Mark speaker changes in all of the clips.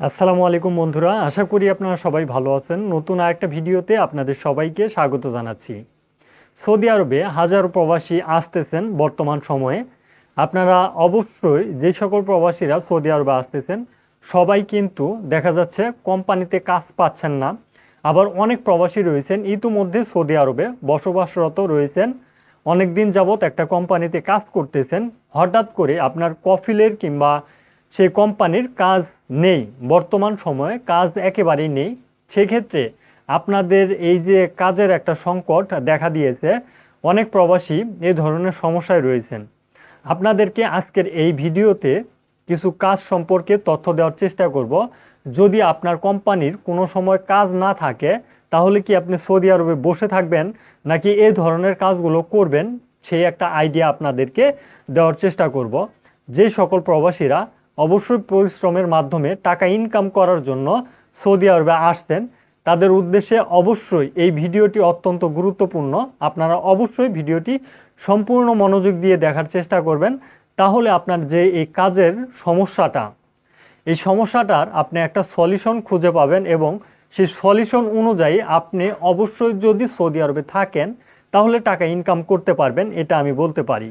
Speaker 1: আসসালামু আলাইকুম বন্ধুরা, আশা করি আপনারা সবাই ভালো আছেন। নতুন আরেকটা ভিডিওতে আপনাদের সবাইকে স্বাগত জানাচ্ছি। সৌদি আরবে হাজারো প্রবাসী আসতেছেন বর্তমান সময়ে। আপনারা অবশ্যই যে সকল প্রবাসীরা সৌদি আরবে আসতেছেন, সবাই কিন্তু দেখা যাচ্ছে কোম্পানিতে কাজ পাচ্ছেন না। আবার অনেক প্রবাসী রয়েছেন, ইতিমধ্যে সৌদি আরবে বসবাসরত রয়েছেন। অনেক দিন যাবৎ একটা কোম্পানিতে কাজ করতেছেন। হঠাৎ করে আপনার কফিলের কিংবা সেই কোম্পানির কাজ নেই, বর্তমান সময়ে কাজ একেবারেই নেই। সেক্ষেত্রে আপনাদের এই যে কাজের একটা সংকট দেখা দিয়েছে, অনেক প্রবাসী এই ধরনের সমস্যায় রয়েছেন। আপনাদেরকে আজকের এই ভিডিওতে কিছু কাজ সম্পর্কে তথ্য দেওয়ার চেষ্টা করব। যদি আপনার কোম্পানির কোনো সময় কাজ না থাকে, তাহলে কি আপনি সৌদি আরবে বসে থাকবেন, নাকি এই ধরনের কাজগুলো করবেন, সেই একটা আইডিয়া আপনাদেরকে দেওয়ার চেষ্টা করব। যে সকল প্রবাসীরা অবশ্যই পরিশ্রমের মাধ্যমে টাকা ইনকাম করার জন্য সৌদি আরবে আসতেন। তাদের উদ্দেশ্যে অবশ্যই এই ভিডিওটি অত্যন্ত গুরুত্বপূর্ণ। আপনারা অবশ্যই ভিডিওটি সম্পূর্ণ মনোযোগ দিয়ে দেখার চেষ্টা করবেন। তাহলে আপনার যে এই কাজের সমস্যাটা, এই সমস্যাটার আপনি একটা সলিউশন খুঁজে পাবেন এবং সেই সলিউশন অনুযায়ী আপনি অবশ্যই যদি সৌদি আরবে থাকেন, তাহলে টাকা ইনকাম করতে পারবেন, এটা আমি বলতে পারি।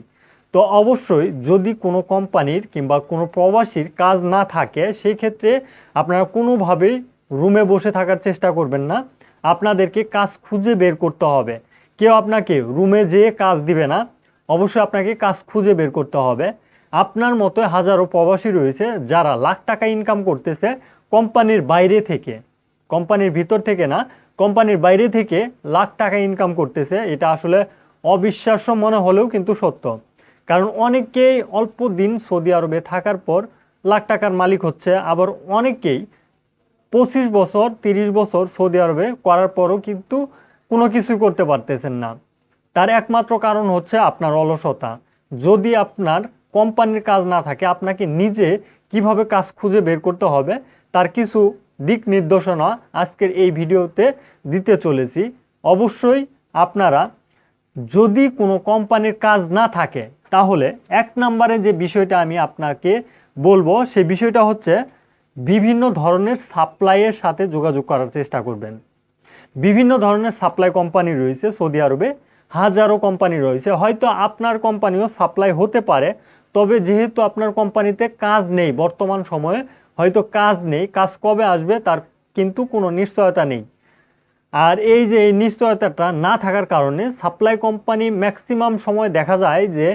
Speaker 1: তো অবশ্যই যদি কোনো কোম্পানির কিংবা কোনো প্রবাসীর কাজ না থাকে, সেই ক্ষেত্রে আপনারা কোনোভাবেই রুমে বসে থাকার চেষ্টা করবেন না। আপনাদেরকে কাজ খুঁজে বের করতে হবে। কেউ আপনাকে রুমে যেয়ে কাজ দিবে না, অবশ্যই আপনাকে কাজ খুঁজে বের করতে হবে। আপনার মতো হাজারো প্রবাসী রয়েছে যারা লাখ টাকা ইনকাম করতেছে কোম্পানির বাইরে থেকে, কোম্পানির ভিতর থেকে না, কোম্পানির বাইরে থেকে লাখ টাকা ইনকাম করতেছে। এটা আসলে অবিশ্বাস্য মনে হলেও কিন্তু সত্য। কারণ অনেকেই অল্প দিন সৌদি আরবে থাকার পর লাখ টাকার মালিক হচ্ছে। আবার অনেকেই পঁচিশ বছর, তিরিশ বছর সৌদি আরবে করার পরও কিন্তু কোনো কিছুই করতে পারতেছেন না। তার একমাত্র কারণ হচ্ছে আপনার অলসতা। যদি আপনার কোম্পানির কাজ না থাকে, আপনাকে নিজে কীভাবে কাজ খুঁজে বের করতে হবে, তার কিছু দিক নির্দেশনা আজকের এই ভিডিওতে দিতে চলেছি। অবশ্যই আপনারা যদি কোনো কোম্পানির কাজ না থাকে, তাহলে এক নম্বরে যে বিষয়টা আমি আপনাকে বলব সে বিষয়টা হচ্ছে বিভিন্ন ধরনের সাপ্লাইয়ের সাথে যোগাযোগ করার চেষ্টা করবেন। বিভিন্ন ধরনের সাপ্লাই কোম্পানি রয়েছে সৌদি আরবে, হাজারো কোম্পানি রয়েছে। হয়তো আপনার কোম্পানিও সাপ্লাই হতে পারে, তবে যেহেতু আপনার কোম্পানিতে কাজ নেই, বর্তমান সময়ে হয়তো কাজ নেই, কাজ কবে আসবে তার কিন্তু কোনো নিশ্চয়তা নেই। আর এই যে এই নিশ্চয়তাটা না থাকার কারণে সাপ্লাই কোম্পানি ম্যাক্সিমাম সময় দেখা যায় যে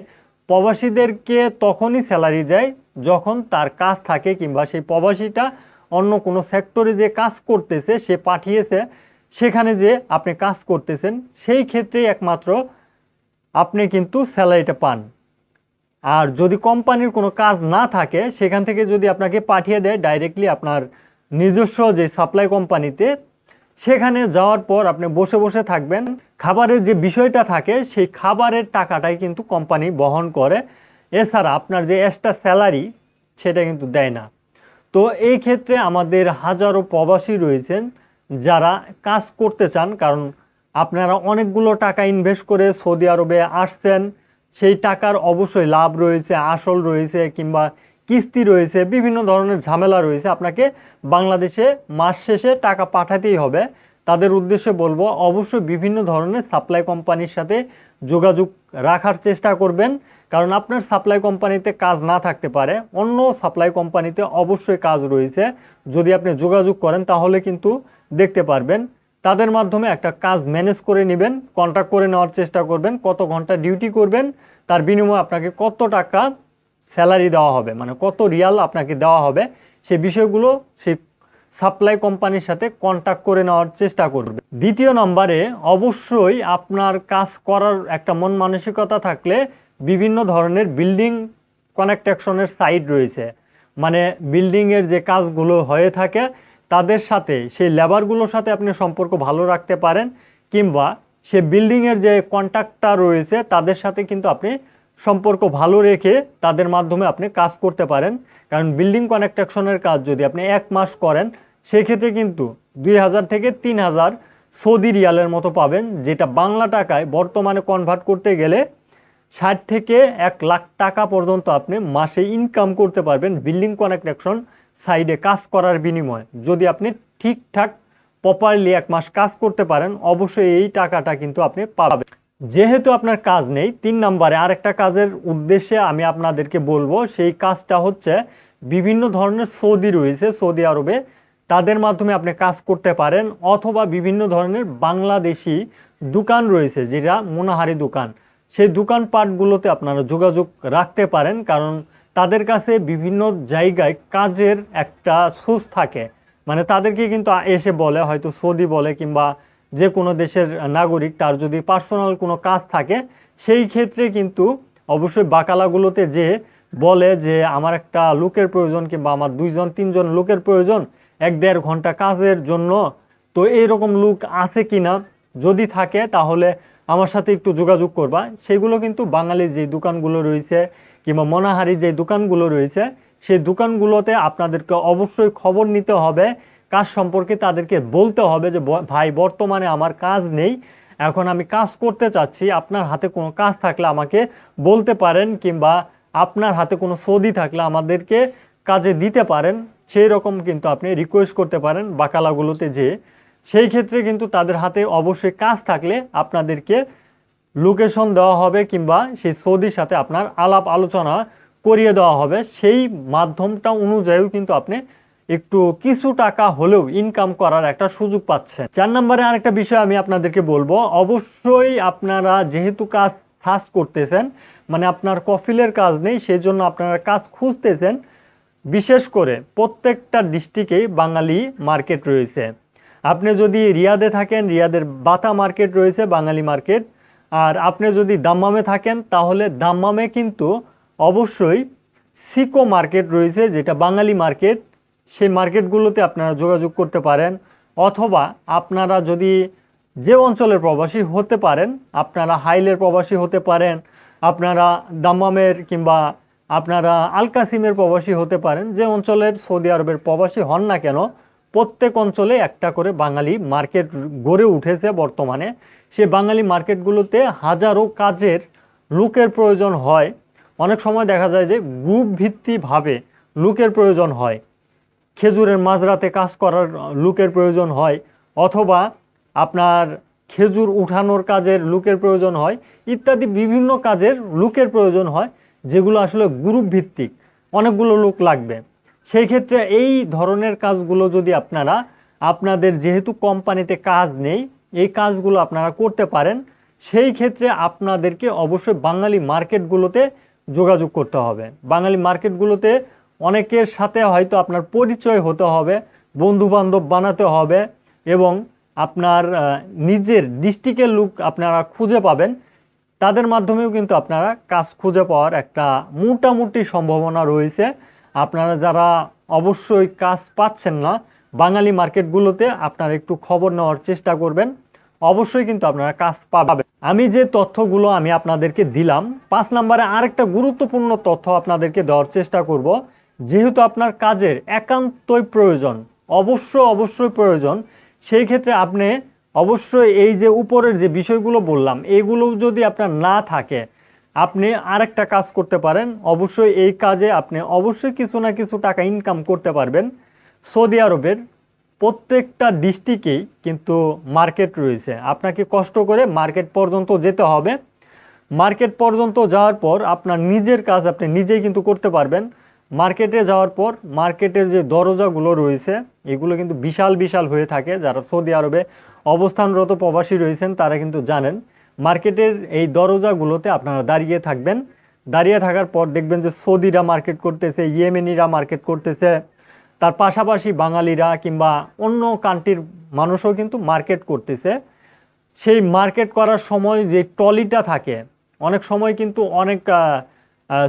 Speaker 1: প্রবাসীদেরকে তখনই স্যালারি দেয় যখন তার কাজ থাকে কিংবা সেই প্রবাসীটা অন্য কোনো সেক্টরে যে কাজ করতেছে, সে পাঠিয়েছে, সেখানে যে আপনি কাজ করতেছেন, সেই ক্ষেত্রেই একমাত্র আপনি কিন্তু স্যালারিটা পান। আর যদি কোম্পানির কোনো কাজ না থাকে, সেখান থেকে যদি আপনাকে পাঠিয়ে দেয় ডাইরেক্টলি আপনার নিজস্ব যে সাপ্লাই কোম্পানিতে সেখানে যাওয়ার পর আপনি বসে বসে থাকবেন। খাবারের যে বিষয়টা থাকে, সেই খাবারের টাকাটাই কিন্তু কোম্পানি বহন করে। এছাড়া আপনার যে এক্সট্রা স্যালারি সেটা কিন্তু দেয় না। তো এই ক্ষেত্রে আমাদের হাজারো প্রবাসী রয়েছেন, যারা কাজ করতে চান, কারণ আপনারা অনেকগুলো টাকা ইনভেস্ট করে সৌদি আরবে আসছেন। সেই টাকার অবশ্যই লাভ রয়েছে, আসল রয়েছে, কিংবা কিস্তি রয়েছে, বিভিন্ন ধরনের ঝামেলা রয়েছে, আপনাকে বাংলাদেশে মাস শেষে টাকা পাঠাতেই হবে। তাদের উদ্দেশ্যে বলব, অবশ্যই বিভিন্ন ধরনের সাপ্লাই কোম্পানির সাথে যোগাযোগ রাখার চেষ্টা করবেন, কারণ আপনার সাপ্লাই কোম্পানিতে কাজ না থাকতে পারে। অন্য সাপ্লাই কোম্পানিতে অবশ্যই কাজ রয়েছে। যদি আপনি যোগাযোগ করেন, তাহলে কিন্তু দেখতে পারবেন। তাদের মাধ্যমে একটা কাজ ম্যানেজ করে নেবেন কন্ট্যাক্ট করে নেওয়ার চেষ্টা করবেন, কত ঘণ্টা ডিউটি করবেন, তার বিনিময়ে আপনাকে কত টাকা স্যালারি দেওয়া হবে মানে কত রিয়াল আপনাকে দেওয়া হবে, সে বিষয়গুলো সেই সাপ্লাই কোম্পানির সাথে কন্ট্যাক্ট করে নেওয়ার চেষ্টা করবে। দ্বিতীয় নম্বরে, অবশ্যই আপনার কাজ করার একটা মন মানসিকতা থাকলে বিভিন্ন ধরনের বিল্ডিং কনেকট্রাকশনের সাইট রয়েছে। মানে বিল্ডিংয়ের যে কাজগুলো হয়ে থাকে, তাদের সাথে, সেই লেবারগুলোর সাথে আপনি সম্পর্ক ভালো রাখতে পারেন, কিংবা সে বিল্ডিংয়ের যে কন্ট্রাক্টর রয়েছে, তাদের সাথে কিন্তু আপনি সম্পর্ক ভালো রেখে তাদের মাধ্যমে আপনি কাজ করতে পারেন। কারণ বিল্ডিং কনেকট্রাকশনের কাজ যদি আপনি এক মাস করেন, সেক্ষেত্রে কিন্তু দুই হাজার থেকে তিন হাজার সৌদি রিয়ালের মতো পাবেন, যেটা বাংলা টাকায় বর্তমানে কনভার্ট করতে গেলে ষাট থেকে এক লাখ টাকা পর্যন্ত আপনি মাসে ইনকাম করতে পারবেন বিল্ডিং কনেকট্রাকশন সাইডে কাজ করার বিনিময়ে। যদি আপনি ঠিকঠাক প্রপারলি এক মাস কাজ করতে পারেন, অবশ্যই এই টাকাটা কিন্তু আপনি পাবেন। যেহেতু আপনার কাজ নেই, তিন নম্বরে আরেকটা কাজের উদ্দেশ্যে আমি আপনাদেরকে বলব, সেই কাজটা হচ্ছে বিভিন্ন ধরনের সৌদি রয়েছে, সৌদি আরবে। তাদের মাধ্যমে আপনি কাজ করতে পারেন অথবা বিভিন্ন ধরনের বাংলাদেশি দোকান রয়েছে, যেটা মোনাহারি দোকান। সেই দোকানপাটগুলোতে আপনারা যোগাযোগ রাখতে পারেন, কারণ তাদের কাছে বিভিন্ন জায়গায় কাজের একটা সোর্স থাকে। মানে তাদেরকে কিন্তু এসে বলে, হয়তো সৌদি বলে কিংবা যে কোনো দেশের নাগরিক, তার যদি পার্সোনাল কোনো কাজ থাকে, সেই ক্ষেত্রে কিন্তু অবশ্যই বাকালাগুলোতে যে বলে যে আমার একটা লোকের প্রয়োজন কিংবা আমার দুইজন, তিনজন লোকের প্রয়োজন, এক দেড় ঘণ্টা কাজের জন্য, তো এইরকম লোক আছে কিনা যদি থাকে, তাহলে আমার সাথে একটু যোগাযোগ করবা। সেগুলো কিন্তু বাঙালির যে দোকানগুলো রয়েছে কিংবা মনাহারি যে দোকানগুলো রয়েছে, সেই দোকানগুলোতে আপনাদেরকে অবশ্যই খবর নিতে হবে কাজ সম্পর্কে তাদেরকে বলতে হবে যে ভাই, বর্তমানে আমার কাজ নেই। এখন আমি কাজ করতে চাচ্ছি। আপনার হাতে কোনো কাজ থাকলে আমাকে বলতে পারেন কিংবা আপনার হাতে কোনো সৌদি থাকলে আমাদেরকে কাজে দিতে পারেন। সেই রকম কিন্তু আপনি রিকোয়েস্ট করতে পারেন বাকালাগুলোতে যে, সেই ক্ষেত্রে কিন্তু তাদের হাতে অবশ্যই কাজ থাকলে আপনাদেরকে লোকেশন দেওয়া হবে কিংবা সেই সৌদির সাথে আপনার আলাপ আলোচনা করিয়ে দেওয়া হবে। সেই মাধ্যমটা অনুযায়ীও কিন্তু আপনি একটু কিছু টাকা হলেও ইনকাম করার একটা সুযোগ পাচ্ছেন। চার নম্বরে আরেকটা বিষয় আমি আপনাদেরকে বলব, অবশ্যই আপনারা যেহেতু কাজ সার্চ করতেছেন মানে আপনার কফিলের কাজ নেই সেই জন্য আপনারা কাজ খুঁজতেছেন, বিশেষ করে প্রত্যেকটা ডিস্ট্রিক্টেই বাঙালি মার্কেট রয়েছে। আপনি যদি রিয়াদে থাকেন, রিয়াদের বাতা মার্কেট রয়েছে বাঙালি মার্কেট আর আপনি যদি দাম্মামে থাকেন, তাহলে দাম্মামে কিন্তু অবশ্যই সিকো মার্কেট রয়েছে, যেটা বাঙালি মার্কেট সেই মার্কেটগুলোতে আপনারা যোগাযোগ করতে পারেন, অথবা আপনারা যদি যে অঞ্চলের প্রবাসী হতে পারেন, আপনারা হাইলের প্রবাসী হতে পারেন, আপনারা দাম্মামের কিংবা আপনারা আলকাসিমের প্রবাসী হতে পারেন, যে অঞ্চলের সৌদি আরবের প্রবাসী হন না কেন, প্রত্যেক অঞ্চলে একটা করে বাঙালি মার্কেট গড়ে উঠেছে বর্তমানে। সে বাঙালি মার্কেটগুলোতে হাজারো কাজের লোকের প্রয়োজন হয়। অনেক সময় দেখা যায় যে গ্রুপ ভিত্তিভাবে লোকের প্রয়োজন হয়। খেজুরের মাঝরাতে কাজ করার লোকের প্রয়োজন হয়, অথবা আপনার খেজুর উঠানোর কাজের লোকের প্রয়োজন হয়, ইত্যাদি বিভিন্ন কাজের লোকের প্রয়োজন হয়, যেগুলো আসলে গ্রুপ ভিত্তিক, অনেকগুলো লোক লাগবে। সেই ক্ষেত্রে এই ধরনের কাজগুলো যদি আপনারা, আপনাদের যেহেতু কোম্পানিতে কাজ নেই, এই কাজগুলো আপনারা করতে পারেন, সেই ক্ষেত্রে আপনাদেরকে অবশ্যই বাঙালি মার্কেটগুলোতে যোগাযোগ করতে হবে। বাঙালি মার্কেটগুলোতে অনেকের সাথে হয়তো আপনার পরিচয় হতে হবে বন্ধু বান্ধব বানাতে হবে এবং আপনার নিজের ডিস্ট্রিক্টের লোক আপনারা খুঁজে পাবেন। তাদের মাধ্যমেও কিন্তু আপনারা কাজ খুঁজে পাওয়ার একটা মোটামুটি সম্ভাবনা রয়েছে। আপনারা যারা অবশ্যই কাজ পাচ্ছেন না, বাঙালি মার্কেটগুলোতে আপনারা একটু খবর নেওয়ার চেষ্টা করবেন। অবশ্যই কিন্তু আপনারা কাজ পাবেন। আমি যে তথ্যগুলো আমি আপনাদেরকে দিলাম, পাঁচ নম্বরে আরেকটা গুরুত্বপূর্ণ তথ্য আপনাদেরকে দেওয়ার চেষ্টা করব। যেহেতু আপনার কাজের একান্তই প্রয়োজন অবশ্য অবশ্যই প্রয়োজন, সেই ক্ষেত্রে আপনি অবশ্যই এই যে উপরের যে বিষয়গুলো বললাম, এগুলো যদি আপনার না থাকে, আপনি আরেকটা কাজ করতে পারেন। অবশ্যই এই কাজে আপনি অবশ্যই কিছু না কিছু টাকা ইনকাম করতে পারবেন। সৌদি আরবের প্রত্যেকটা ডিস্ট্রিক্টেই কিন্তু মার্কেট রয়েছে। আপনাকে কষ্ট করে মার্কেট পর্যন্ত যেতে হবে। মার্কেট পর্যন্ত যাওয়ার পর আপনার নিজের কাজ আপনি নিজেই কিন্তু করতে পারবেন। মার্কেটে যাওয়ার পর মার্কেটের যে দরজাগুলো রয়েছে, এগুলো কিন্তু বিশাল বিশাল হয়ে থাকে। যারা সৌদি আরবে অবস্থানরত প্রবাসী রয়েছেন, তারা কিন্তু জানেন, মার্কেটের এই দরজাগুলোতে আপনারা দাঁড়িয়ে থাকবেন। দাঁড়িয়ে থাকার পর দেখবেন যে সৌদিরা মার্কেট করতেছে, ইয়েমেনিরা মার্কেট করতেছে। তার পাশাপাশি বাঙালিরা কিংবা অন্য কান্ট্রির মানুষও কিন্তু মার্কেট করতেছে। সেই মার্কেট করার সময় যে ট্রলিটা থাকে, অনেক সময় কিন্তু অনেক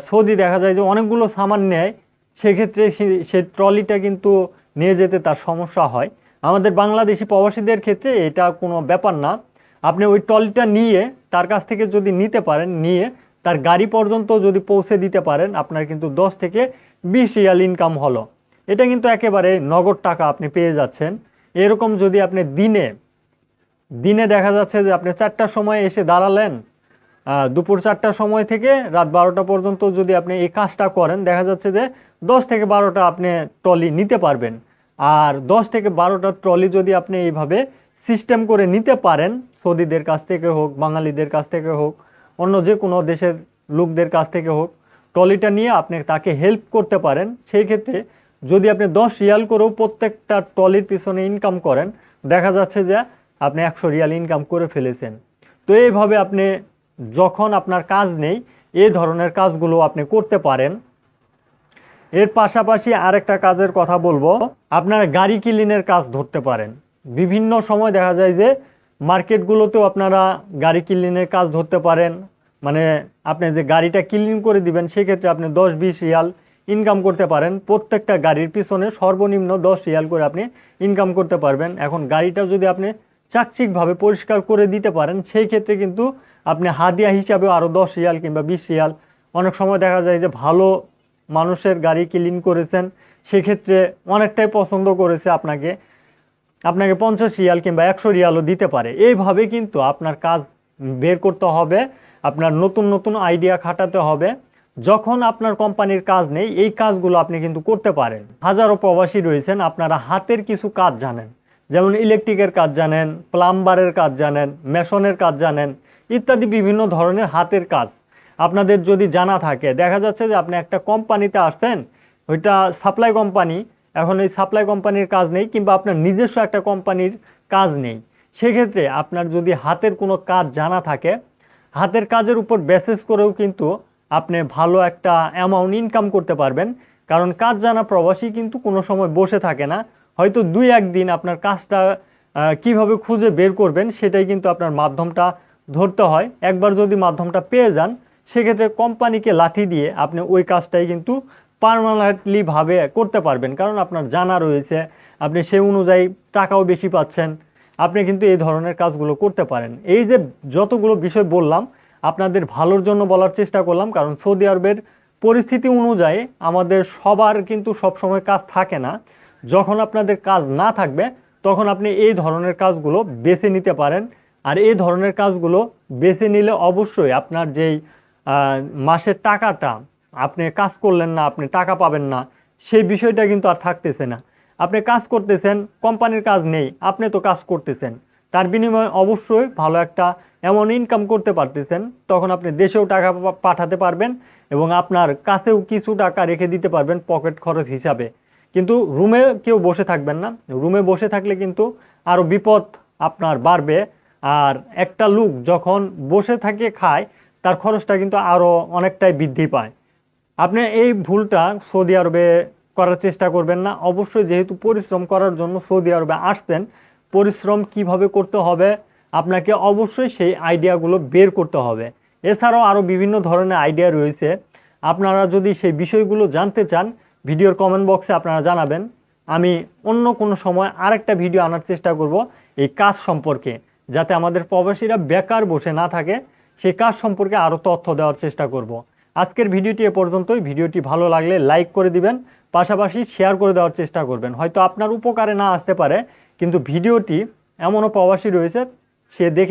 Speaker 1: সৌদি দেখা যায় যে অনেকগুলো সামান নেয়, সেক্ষেত্রে সে- ট্রলিটা কিন্তু নিয়ে যেতে তার সমস্যা হয়। আমাদের বাংলাদেশি প্রবাসীদের ক্ষেত্রে এটা কোনো ব্যাপার না। আপনি ওই ট্রলিটা নিয়ে তার কাছ থেকে যদি নিতে পারেন, নিয়ে তার গাড়ি পর্যন্ত যদি পৌঁছে দিতে পারেন, আপনার কিন্তু দশ থেকে বিশ রিয়াল ইনকাম হলো। এটা কিন্তু একেবারে নগদ টাকা আপনি পেয়ে যাচ্ছেন। এরকম যদি আপনি দিনে দিনে দেখা যাচ্ছে যে আপনি চারটার সময় এসে দাঁড়ালেন দুপুর চারটার সময় থেকে রাত বারোটা পর্যন্ত যদি আপনি এই কাজটা করেন, দেখা যাচ্ছে যে দশ থেকে বারোটা আপনি ট্রলি নিতে পারবেন। আর দশ থেকে বারোটা ট্রলি যদি আপনি এইভাবে সিস্টেম করে নিতে পারেন, সৌদিদের কাছ থেকে হোক, বাঙালিদের কাছ থেকে হোক, অন্য যে কোনো দেশের লোকদের কাছ থেকে হোক, ট্রলিটা নিয়ে আপনি তাকে হেল্প করতে পারেন। সেই ক্ষেত্রে যদি আপনি দশ রিয়াল করেও প্রত্যেকটা ট্রলির পিছনে ইনকাম করেন, দেখা যাচ্ছে যে আপনি একশো রিয়াল ইনকাম করে ফেলেছেন। তো এইভাবে আপনি যখন আপনার কাজ নেই এই ধরনের কাজগুলো আপনি করতে পারেন। এর পাশাপাশি আরেকটা কাজের কথা বলব, আপনার গাড়ি ক্লিনের কাজ ধরতে পারেন। বিভিন্ন সময় দেখা যায় যে, মার্কেটগুলোতেও আপনারা গাড়ি ক্লিনের কাজ ধরতে পারেন। মানে আপনি যে গাড়িটা ক্লিন করে দিবেন, সেক্ষেত্রে আপনি দশ বিশ রিয়াল ইনকাম করতে পারেন। প্রত্যেকটা গাড়ির পিছনে সর্বনিম্ন দশ রিয়াল করে আপনি ইনকাম করতে পারবেন। এখন গাড়িটা যদি আপনি চাকচিকভাবে পরিষ্কার করে দিতে পারেন, সেই ক্ষেত্রে কিন্তু আপনি হাদিয়া হিসাবে আরও দশ রিয়াল কিংবা বিশ রিয়াল, অনেক সময় দেখা যায় যে ভালো মানুষের গাড়ি ক্লিন করেছেন, সেক্ষেত্রে অনেকটাই পছন্দ করেছে আপনাকে আপনাকে পঞ্চাশ রিয়াল কিংবা একশো রিয়ালও দিতে পারে। এইভাবে কিন্তু আপনার কাজ বের করতে হবে, আপনার নতুন নতুন আইডিয়া খাটাতে হবে, যখন আপনার কোম্পানির কাজ নেই, এই কাজগুলো আপনি কিন্তু করতে পারেন। হাজারো প্রবাসী রয়েছেন, আপনারা হাতের কিছু কাজ জানেন, যেমন ইলেকট্রিকের কাজ জানেন প্লাম্বারের কাজ জানেন মেশনের কাজ জানেন ইত্যাদি বিভিন্ন ধরনের হাতের কাজ। আপনাদের যদি জানা থাকে, দেখা যাচ্ছে যে আপনি একটা কোম্পানিতে আসছেন, ওইটা সাপ্লাই কোম্পানি, এখন এই সাপ্লাই কোম্পানির কাজ নেই কিংবা আপনার নিজস্ব একটা কোম্পানির কাজ নেই। সেক্ষেত্রে আপনার যদি হাতের কোনো কাজ জানা থাকে, হাতের কাজের উপর বেসিস করেও কিন্তু আপনি ভালো একটা অ্যামাউন্ট ইনকাম করতে পারবেন। কারণ কাজ জানা প্রবাসী কিন্তু কোনো সময় বসে থাকে না। হয়তো দুই একদিন আপনার কাজটা কীভাবে খুঁজে বের করবেন, সেটাই কিন্তু আপনার মাধ্যমটা ধরতে হয়। একবার যদি মাধ্যমটা পেয়ে যান, সেক্ষেত্রে কোম্পানিকে লাথি দিয়ে আপনি ওই কাজটাই কিন্তু পারমানেন্টলি ভাবে করতে পারবেন। কারণ আপনার জানা রয়েছে, আপনি সেই অনুযায়ী টাকাও বেশি পাচ্ছেন, আপনি কিন্তু এই ধরনের কাজগুলো করতে পারেন। এই যে যতগুলো বিষয় বললাম, আপনাদের ভালোর জন্য বলার চেষ্টা করলাম, কারণ সৌদি আরবের পরিস্থিতি অনুযায়ী আমাদের সবার কিন্তু সবসময় কাজ থাকে না। যখন আপনাদের কাজ না থাকবে, তখন আপনি এই ধরনের কাজগুলো বেছে নিতে পারেন। আর এই ধরনের কাজগুলো বেছে নিলে অবশ্যই আপনার যেই মাসের টাকাটা আপনি কাজ করলেন না, আপনি টাকা পাবেন না, সেই বিষয়টা কিন্তু আর থাকতেছে না। আপনি কাজ করতেছেন, কোম্পানির কাজ নেই, আপনি তো কাজ করতেছেন। তার বিনিময়ে অবশ্যই ভালো একটা এমন ইনকাম করতে পারতেছেন, তখন আপনি দেশেও টাকা পাঠাতে পারবেন এবং আপনার কাছেও কিছু টাকা রেখে দিতে পারবেন পকেট খরচ হিসাবে। কিন্তু রুমে কেউ বসে থাকবেন না। রুমে বসে থাকলে কিন্তু আরও বিপদ আপনার বাড়বে। আর একটা লোক যখন বসে থাকে খায়, তার খরচটা কিন্তু আরও অনেকটাই বৃদ্ধি পায়। আপনি এই ভুলটা সৌদি আরবে করার চেষ্টা করবেন না। অবশ্যই যেহেতু পরিশ্রম করার জন্য সৌদি আরবে আসতেন পরিশ্রম কীভাবে করতে হবে আপনাকে অবশ্যই সেই আইডিয়াগুলো বের করতে হবে। এছাড়াও আরও বিভিন্ন ধরনের আইডিয়া রয়েছে। আপনারা যদি সেই বিষয়গুলো জানতে চান, ভিডিওর কমেন্ট বক্সে আপনারা জানাবেন। আমি অন্য কোনো সময় আরেকটা ভিডিও আনার চেষ্টা করব এই কাজ সম্পর্কে। যাতে আমাদের প্রবাসীরা বেকার বসে না থাকে, সে কাজ সম্পর্কে আরও তথ্য দেওয়ার চেষ্টা করব। আজকের ভিডিওটি এ পর্যন্তই। ভিডিওটি ভালো লাগলে লাইক করে দিবেন, পাশাপাশি শেয়ার করে দেওয়ার চেষ্টা করবেন। হয়তো আপনার উপকারে না আসতে পারে, কিন্তু ভিডিওটি এমনও প্রবাসী রয়েছে, সে দেখে